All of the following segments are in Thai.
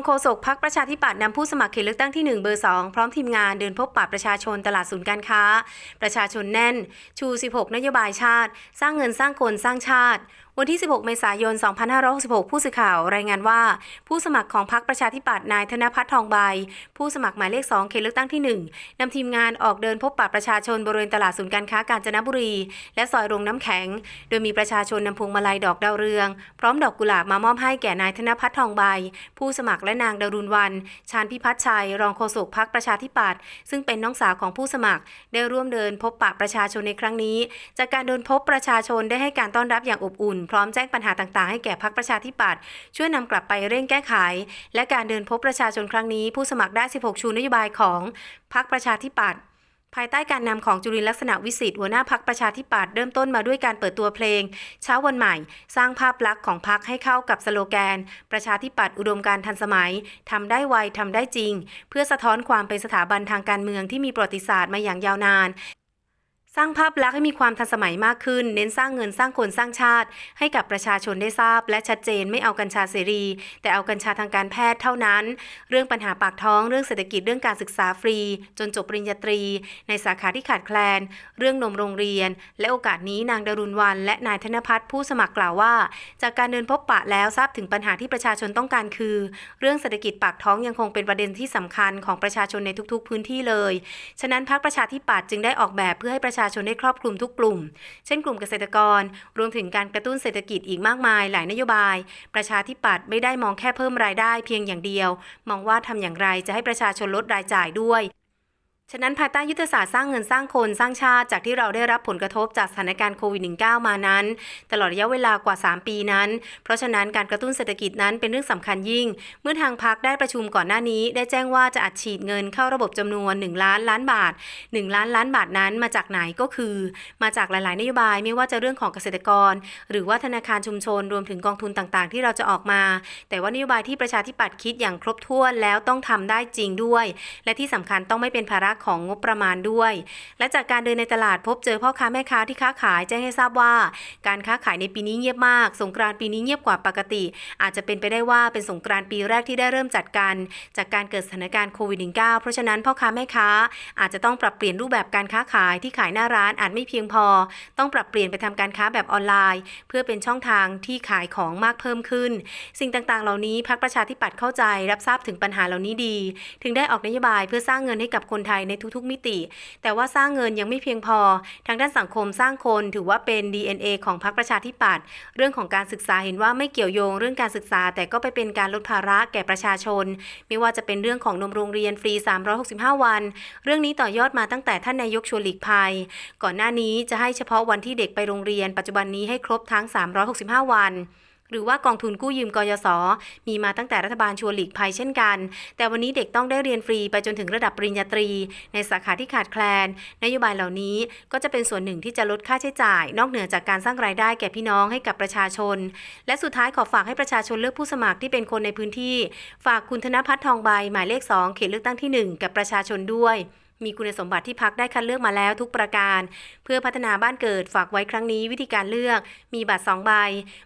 องโฆษกพักประชาธิปัตย์นำผู้สมัครเขตเลือกตั้งที่ 1 เบอร์ 2 พร้อมทีมงานเดินพบปะประชาชนตลาดศูนย์การค้า ประชาชนแน่น ชู 16 นโยบายชาติ สร้างเงินสร้างคนสร้างชาติ วันที่ 16 เมษายน 2566 ผู้สื่อข่าวรายงานว่า ผู้สมัครของพรรคประชาธิปัตย์นายธนพัฒน์ทองใบ ผู้สมัครหมายเลข 2 เขตเลือกตั้งที่ 1นำทีมงานออกเดินพบปะประชาชนบริเวณตลาดศูนย์การค้ากาญจนบุรี และซอยโรงน้ำแข็ง โดยมีประชาชนนำพวงมาลัยดอกดาวเรือง พร้อมดอกกุหลาบมามอบให้แก่นายธนพัฒน์ทองใบ ผู้สมัครและนางดารุณวัน ชาญพิพัฒน์ชัย รองโฆษกพักประชาธิปัตย์ซึ่งเป็นน้องสาวของผู้สมัคร ได้ร่วมเดินพบปะประชาชนในครั้งนี้ จากการเดินพบประชาชนได้ให้การต้อนรับอย่างอบอุ่นพร้อมแจ้งปัญหาต่างๆ ให้แก่พักประชาธิปัตย์ช่วยนำกลับไปเร่งแก้ไข และการเดินพบประชาชนครั้งนี้ ผู้สมัครได้ 16 ชูนโยบายของพักประชาธิปัตย์ภายใต้การนำของจุลินลักษณะวิสิทธิ์หัวหน้าพักประชาธิปัตย์เริ่มต้นมาด้วยการเปิดตัวเพลง เช้าวันใหม่ สร้างภาพลักษณ์ของพักให้เข้ากับสโลแกน ประชาธิปัตย์อุดมการณ์ทันสมัยทำได้ไวทำได้จริง เพื่อสะท้อนความเป็นสถาบันทางการเมืองที่มีประวัติศาสตร์มาอย่างยาวนาน สร้างภาพลักษณ์ให้มีความทันสมัยมากขึ้น เน้นสร้างเงินสร้างคนสร้างชาติ ให้กับประชาชนได้ทราบ และชัดเจนไม่เอากัญชาเสรี แต่เอากัญชาทางการแพทย์เท่านั้น เรื่องปัญหาปากท้องเรื่องเศรษฐกิจเรื่องการศึกษาฟรี จนจบปริญญาตรี ในสาขาที่ขาดแคลน เรื่องนมโรงเรียน และโอกาสนี้นางดารุณวัน และนายธนพัฒน์ผู้สมัครกล่าวว่า จากการเดินพบปะแล้วทราบถึงปัญหาที่ประชาชนต้องการคือ เรื่องเศรษฐกิจปากท้องยังคงเป็นประเด็นที่สำคัญของประชาชนในทุกๆ พื้นที่เลย ฉะนั้นพรรคประชาธิปัตย์จึงได้ออกแบบเพื่อให้ประชาชนได้ครอบคลุมทุกกลุ่ม เช่นกลุ่มเกษตรกร รวมถึงการกระตุ้นเศรษฐกิจอีกมากมาย หลายนโยบาย ประชาธิปัตย์ไม่ได้มองแค่เพิ่มรายได้เพียงอย่างเดียว มองว่าทำอย่างไรจะให้ประชาชนลดรายจ่ายด้วย ฉะนั้นภายใต้ยุทธศาสตร์สร้างเงินสร้างคนสร้างชาติจากที่เราได้รับผลกระทบจากสถานการณ์โควิด -19 มานั้น ตลอดระยะเวลากว่า 3 ปีนั้น เพราะฉะนั้นการกระตุ้นเศรษฐกิจนั้นเป็นเรื่องสำคัญยิ่ง เมื่อทางพักได้ประชุมก่อนหน้านี้ ได้แจ้งว่าจะอัดฉีดเงินเข้าระบบจำนวน 1 ล้านล้านบาท 1 ล้านล้านบาทนั้นมาจากไหนก็คือ มาจากหลาย ๆ นโยบายไม่ว่าจะเรื่องของเกษตรกร หรือว่าธนาคารชุมชนรวมถึงกองทุนต่าง ๆ ที่เราจะออกมา แต่ว่านโยบายที่ประชาธิปัตย์คิดอย่างครบถ้วนแล้วต้องทำได้จริงด้วย และที่สำคัญต้องไม่เป็นภาระของงบประมาณด้วย และจากการเดินในตลาดพบเจอพ่อค้าแม่ค้าที่ค้าขายแจ้งให้ทราบว่า การค้าขายในปีนี้เงียบมาก สงกรานต์ปีนี้เงียบกว่าปกติ อาจจะเป็นไปได้ว่าเป็นสงกรานต์ปีแรกที่ได้เริ่มจัดกัน จากการเกิดสถานการณ์โควิด -19 เพราะฉะนั้นพ่อค้าแม่ค้า อาจจะต้องปรับเปลี่ยนรูปแบบการค้าขายที่ขายหน้าร้านอาจไม่เพียงพอ ต้องปรับเปลี่ยนไปทำการค้าแบบออนไลน์ เพื่อเป็นช่องทางที่ขายของมากเพิ่มขึ้น สิ่งต่างๆ เหล่านี้พรรคประชาธิปัตย์เข้าใจ รับทราบถึงปัญหาเหล่านี้ดี ถึงได้ออกนโยบายเพื่อสร้างเงินให้กับคนไทยในทุกๆมิติ แต่ว่าสร้างเงินยังไม่เพียงพอ ทางด้านสังคมสร้างคนถือว่าเป็น DNA ของพรรคประชาธิปัตย์เรื่องของการศึกษาเห็นว่าไม่เกี่ยวโยงเรื่องการศึกษา แต่ก็ไปเป็นการลดภาระแก่ประชาชน ไม่ว่าจะเป็นเรื่องของนมโรงเรียนฟรี 365 วัน เรื่องนี้ต่อยอดมาตั้งแต่ท่านนายกชวนหลีกภัย ก่อนหน้านี้จะให้เฉพาะวันที่เด็กไปโรงเรียน ปัจจุบันนี้ให้ครบทั้ง 365 วัน หรือว่ากองทุนกู้ยืมกยศ มีมาตั้งแต่รัฐบาลชวนหลีกภัยเช่นกัน แต่วันนี้เด็กต้องได้เรียนฟรีไปจนถึงระดับปริญญาตรี ในสาขาที่ขาดแคลน นโยบายเหล่านี้ก็จะเป็นส่วนหนึ่งที่จะลดค่าใช้จ่าย นอกเหนือจากการสร้างรายได้แก่พี่น้องให้กับประชาชน และสุดท้ายขอฝากให้ประชาชนเลือกผู้สมัครที่เป็นคนในพื้นที่ ฝากคุณธนพัฒน์ทองใบหมายเลข 2 เขตเลือกตั้งที่ 1 กับประชาชนด้วย มีคุณสมบัติที่พักได้คัดเลือกมาแล้วทุกประการ เพื่อพัฒนาบ้านเกิดฝากไว้ครั้งนี้วิธีการเลือก มีบัตร2ใบ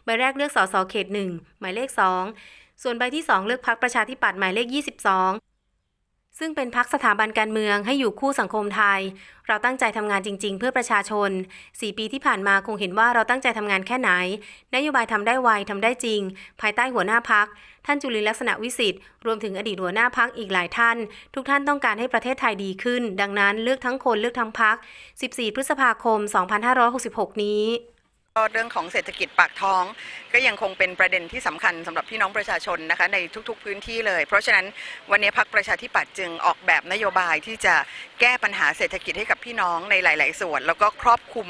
ใบแรกเลือกสสเขต1หมายเลข 2 ส่วนใบที่ 2 เลือกพักประชาธิปัตย์หมายเลข 22 ซึ่งเป็นพักสถาบันการเมืองให้อยู่คู่สังคมไทย เราตั้งใจทำงานจริง ๆ เพื่อประชาชน 4 ปีที่ผ่านมาคงเห็นว่าเราตั้งใจทำงานแค่ไหน นโยบายทำได้ไวทำได้จริง ภายใต้หัวหน้าพัก ท่านจุลินลักษณะวิสิทธิ์รวมถึงอดีตหัวหน้าพักอีกหลายท่าน ทุกท่านต้องการให้ประเทศไทยดีขึ้น ดังนั้นเลือกทั้งคนเลือกทั้งพัก 14 พฤษภาคม 2566 นี้ ก็เรื่องของเศรษฐกิจปากท้อง ก็ยังคงเป็นประเด็นที่สำคัญสำหรับพี่น้องประชาชนนะคะในทุกๆพื้นที่เลย เพราะฉะนั้นวันนี้พักประชาธิปัตย์จึงออกแบบนโยบายที่จะแก้ปัญหาเศรษฐกิจให้กับพี่น้องในหลาย ๆ ส่วน แล้วก็ครอบคลุม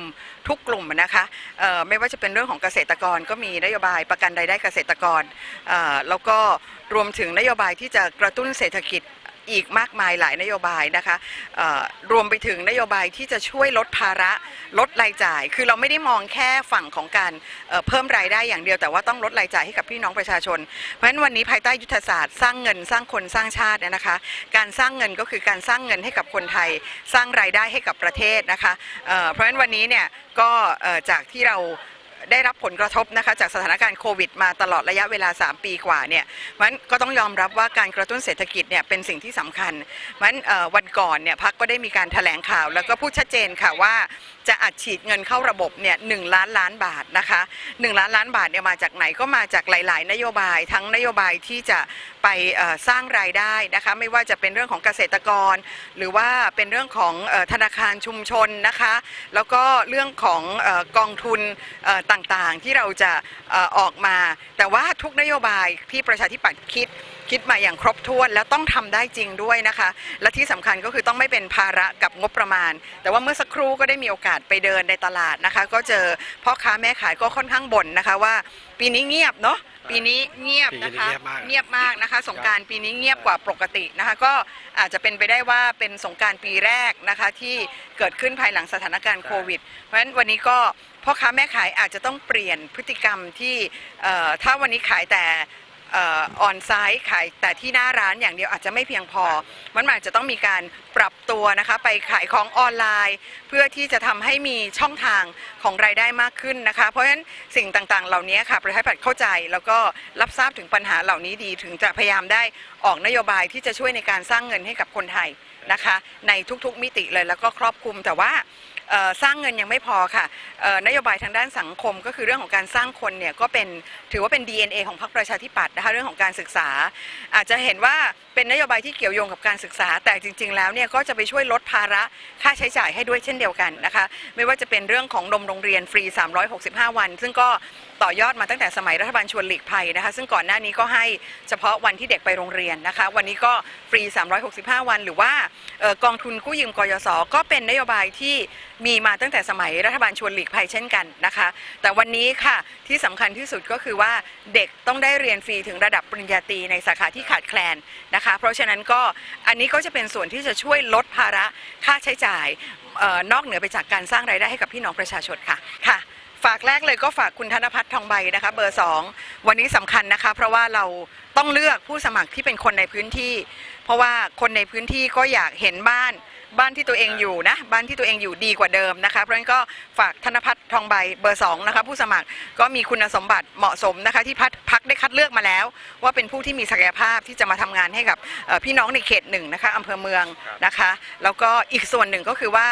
ทุกกลุ่มนะคะไม่ว่าจะเป็นเรื่องของเกษตรกรก็มีนโยบายประกันรายได้เกษตรกรแล้วก็รวมถึงนโยบายที่จะกระตุ้นเศรษฐกิจ อีกมากมายหลายนโยบายนะคะรวมไปถึงนโยบายที่จะช่วยลดภาระลดรายจ่าย คือเราไม่ได้มองแค่ฝั่งของการเพิ่มรายได้อย่างเดียวแต่ว่าต้องลดรายจ่ายให้กับพี่น้องประชาชน เพราะฉะนั้นวันนี้ภายใต้ยุทธศาสตร์สร้างเงินสร้างคนสร้างชาตินะคะ การสร้างเงินก็คือการสร้างเงินให้กับคนไทย สร้างรายได้ให้กับประเทศนะคะเพราะฉะนั้นวันนี้เนี่ยก็จากที่เรา ได้รับผลกระทบนะคะจากสถานการณ์โควิด มาตลอดระยะเวลา 3 ปีกว่าเนี่ยมันก็ต้องยอมรับว่าการกระตุ้นเศรษฐกิจเนี่ยเป็นสิ่งที่สำคัญมันวันก่อนเนี่ยพักก็ได้มีการแถลงข่าว แล้วก็พูดชัดเจนค่ะว่าจะอัดฉีดเงินเข้าระบบเนี่ยหล้านล้านบาทนะคะ1ล้านล้านบาทเนี่ยมาจากไหนก็มาจากหลาย ๆ นโยบายทั้งนโยบายที่จะไปสร้างรายได้นะคะไม่ว่าจะเป็นเรื่องของเกษตรกร หรือว่าเป็นเรื่องของธนาคารชุมชนนะคะ แล้วก็เรื่องของกองทุนเอ่ต่างๆ ที่เราจะออกมา แต่ว่าทุกนโยบายที่ประชาธิปัตย์คิดคิดมาอย่างครบถ้วนแล้วต้องทำได้จริงด้วยนะคะ และที่สำคัญก็คือต้องไม่เป็นภาระกับงบประมาณ แต่ว่าเมื่อสักครู่ก็ได้มีโอกาสไปเดินในตลาดนะคะ ก็เจอพ่อค้าแม่ขายก็ค่อนข้างบ่นนะคะว่า ปีนี้เงียบเนาะ ปีนี้เงียบนะคะ ปีนี้เงียบมาก เงียบมากนะคะ สงกรารปีนี้เงียบกว่าปกตินะคะ ก็อาจจะเป็นไปได้ว่าเป็นสงกรารปีแรกนะคะ ที่เกิดขึ้นภายหลังสถานการณ์โควิด เพราะฉะนั้นวันนี้ก็พ่อค้าแม่ขายอาจจะต้องเปลี่ยนพฤติกรรมที่เอ่อถ้าวันนี้ขายแต่ ออนไซต์ขายแต่ที่หน้าร้านอย่างเดียวอาจจะไม่เพียงพอ มันอาจจะต้องมีการปรับตัวนะคะไปขายของออนไลน์ เพื่อที่จะทำให้มีช่องทางของรายได้มากขึ้นนะคะ เพราะฉะนั้นสิ่งต่างๆ เหล่านี้ค่ะประชาธิปัตย์เข้าใจแล้วก็รับทราบถึงปัญหาเหล่านี้ดีถึงจะพยายามได้ออกนโยบายที่จะช่วยในการสร้างเงินให้กับคนไทยนะคะ ในทุกๆมิติเลยแล้วก็ครอบคลุมแต่ว่าเอ่อสร้างเงินยังไม่พอค่ะนโยบายทางด้านสังคมก็คือเรื่องของการสร้างคนเนี่ยก็เป็นถือว่าเป็น DNA ของพรรคประชาธิปัตย์นะคะเรื่องของการศึกษา อาจจะเห็นว่าเป็นนโยบายที่เกี่ยวโยงกับการศึกษา แต่จริง ๆ แล้วเนี่ยก็จะไปช่วยลดภาระค่าใช้จ่ายให้ด้วยเช่นเดียวกันนะคะไม่ว่าจะเป็นเรื่องของนมโรงเรียนฟรี 365 วัน ซึ่งก็ต่อยอดมาตั้งแต่สมัยรัฐบาลชวนหลีกภัยนะคะ ซึ่งก่อนหน้านี้ก็ให้เฉพาะวันที่เด็กไปโรงเรียนนะคะ วันนี้ก็ฟรี 365 วัน หรือว่ากองทุนกู้ยืมกยศก็เป็นนโยบายที่มีมาตั้งแต่สมัยรัฐบาลชวนหลีกภัยเช่นกันนะคะ แต่วันนี้ค่ะที่สำคัญที่สุดก็คือว่าเด็กต้องได้เรียนฟรีถึงระดับปริญญาตรีในสาขาที่ขาดแคลนนะคะ เพราะฉะนั้นก็อันนี้ก็จะเป็นส่วนที่จะช่วยลดภาระค่าใช้จ่ายออนอกเหนือไปจากการสร้างรายได้ให้กับพี่น้องประชาชนค่ะค่ะฝากแรกเลยก็ฝากคุณธนพัฒน์ทองใบนะคะเบอร์ 2 วันนี้สำคัญนะคะ เพราะว่าเราต้องเลือกผู้สมัครที่เป็นคนในพื้นที่ เพราะว่าคนในพื้นที่ก็อยากเห็นบ้าน บ้านที่ตัวเองอยู่นะบ้านที่ตัวเองอยู่ดีกว่าเดิมนะคะ เพราะฉะนั้นก็ฝากธนพัฒน์ทองใบเบอร์2นะคะผู้สมัครก็มีคุณสมบัติเหมาะสมนะคะที่พักพักได้คัดเลือกมาแล้ว ว่าเป็นผู้ที่มีศักยภาพที่จะมาทำงานให้กับพี่น้องในเขตหนึ่งนะคะอำเภอเมืองนะคะ แล้วก็อีกส่วนหนึ่งก็คือว่า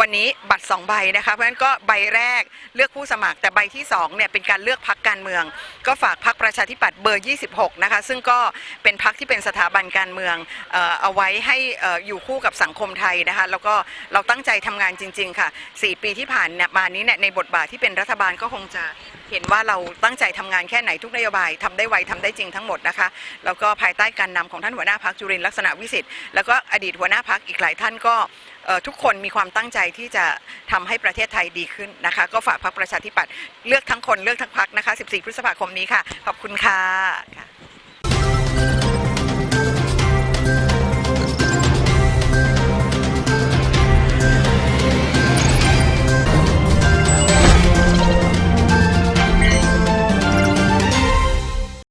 วันนี้บัตร 2 ใบนะคะ เพราะฉะนั้นก็ใบแรกเลือกผู้สมัคร แต่ใบที่2เนี่ยเป็นการเลือกพักการเมือง ก็ฝากพักประชาธิปัตย์เบอร์ 26 นะคะ ซึ่งก็เป็นพักที่เป็นสถาบันการเมืองเอาไว้ให้อยู่คู่กับสังคมไทยนะคะ แล้วก็เราตั้งใจทำงานจริง ๆ ค่ะ 4 ปีที่ผ่านมานี้เนี่ยในบทบาทที่เป็นรัฐบาลก็คงจะเห็นว่าเราตั้งใจทำงานแค่ไหนทุกนโยบายทำได้ไวทำได้จริงทั้งหมดนะคะ แล้วก็ภายใต้การนำของท่านหัวหน้าพักจุรินทร์ลักษณะวิสิทธิ์แล้วก็อดีตหัวหน้าพักอีกหลายท่านก็ทุกคนมีความตั้งใจที่จะทำให้ประเทศไทยดีขึ้นนะคะ ก็ฝากพักประชาธิปัตย์เลือกทั้งคนเลือกทั้งพักนะคะ 14 พฤษภาคมนี้ค่ะ ขอบคุณค่ะ